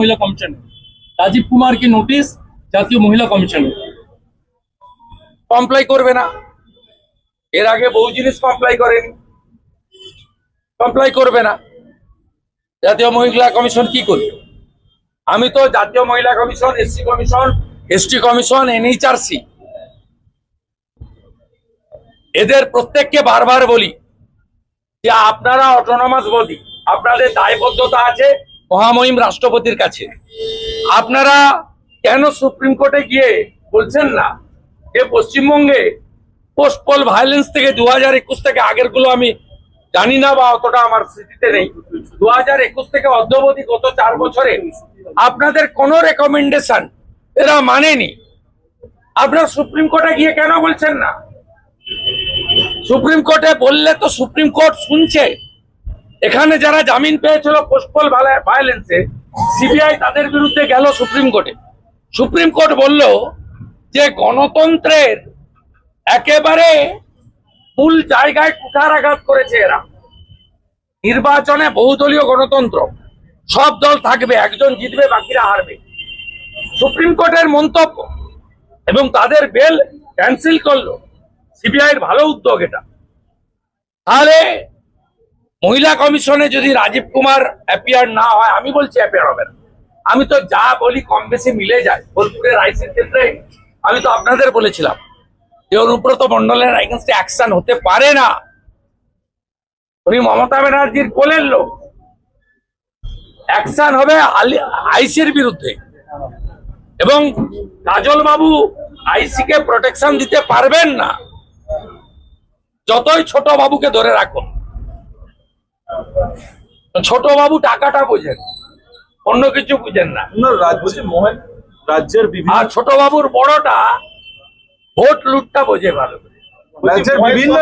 মহিলা কমিশনে রাজীব কুমারকে নোটিশ, জাতীয় মহিলা কমিশনে কমপ্লাই করবে না। এর আগে বহু জিনিস কমপ্লাই করেনি। কমপ্লাই করবে না। জাতীয় মহিলা কমিশন কি করবে? আমি তো জাতীয় মহিলা commission SC commission ST commission NHRC এদের প্রত্যেককে বারবার বলি যে আপনারা অটোনমাস বডি আপনাদের দায়বদ্ধতা আছে মহামহিম রাষ্ট্রপতির কাছে। আপনারা কেন সুপ্রিম কোর্টে গিয়ে বলছেন না যে পশ্চিমবঙ্গে পোস্টপল ভায়োলেন্স থেকে দু হাজার একুশ থেকে আগেরগুলো আমি জানি না বা অতটা আমার স্মৃতিতে নেই। দু হাজার একুশ থেকে অদ্যবধি গত চার বছরে আপনাদের কোনো রেকমেন্ডেশন এরা মানেনি। আপনার সুপ্রিম কোর্টে গিয়ে কেন বলছেন না? সুপ্রিম কোর্টে বললে তো সুপ্রিম কোর্ট শুনছে। এখানে যারা জামিন পেয়েছিল পোস্টপল ভায়োলেন্সে, সিবিআই তাদের বিরুদ্ধে গেল সুপ্রিম কোর্টে। সুপ্রিম কোর্ট বলল যে গণতন্ত্রের একেবারে মূল জায়গায় কুঠার আঘাত করেছে এরা। নির্বাচনে বহুদলীয় গণতন্ত্র, সব দল থাকবে, একজন জিতবে, বাকিরা হারবে। সুপ্রিম কোর্টের মন্তব্য এবং তাদের বেল ক্যান্সেল করল। সিবিআই এর ভালো উদ্যোগ এটা। তাহলে মহিলা কমিশনে যদি রাজীব কুমার অ্যাপিয়ার না হয়, আমি বলছি অ্যাপিয়ার হবে না। আমি তো যা বলি কম বেশি মিলে যায়। বোলপুরের আইসির ক্ষেত্রে আমি তো আপনাদের বলেছিলাম যে অনুব্রত মন্ডলের এগেনস্টে অ্যাকশন হতে পারে না। উনি মমতা ব্যানার্জির কোলের লোক। অ্যাকশন হবে আইসির বিরুদ্ধে। এবং কাজল বাবু আইসি কে প্রোটেকশন দিতে পারবেন না। যতই ছোট বাবুকে ধরে রাখুন। ছোট বাবু টাকাটা বোঝেন অন্য কিছু বুঝেন না। রাজ্যের বিভিন্ন আর ছোট বাবুর বড়টা ভোট লুটটা বোঝে ভালো রাজ্যের বিভিন্ন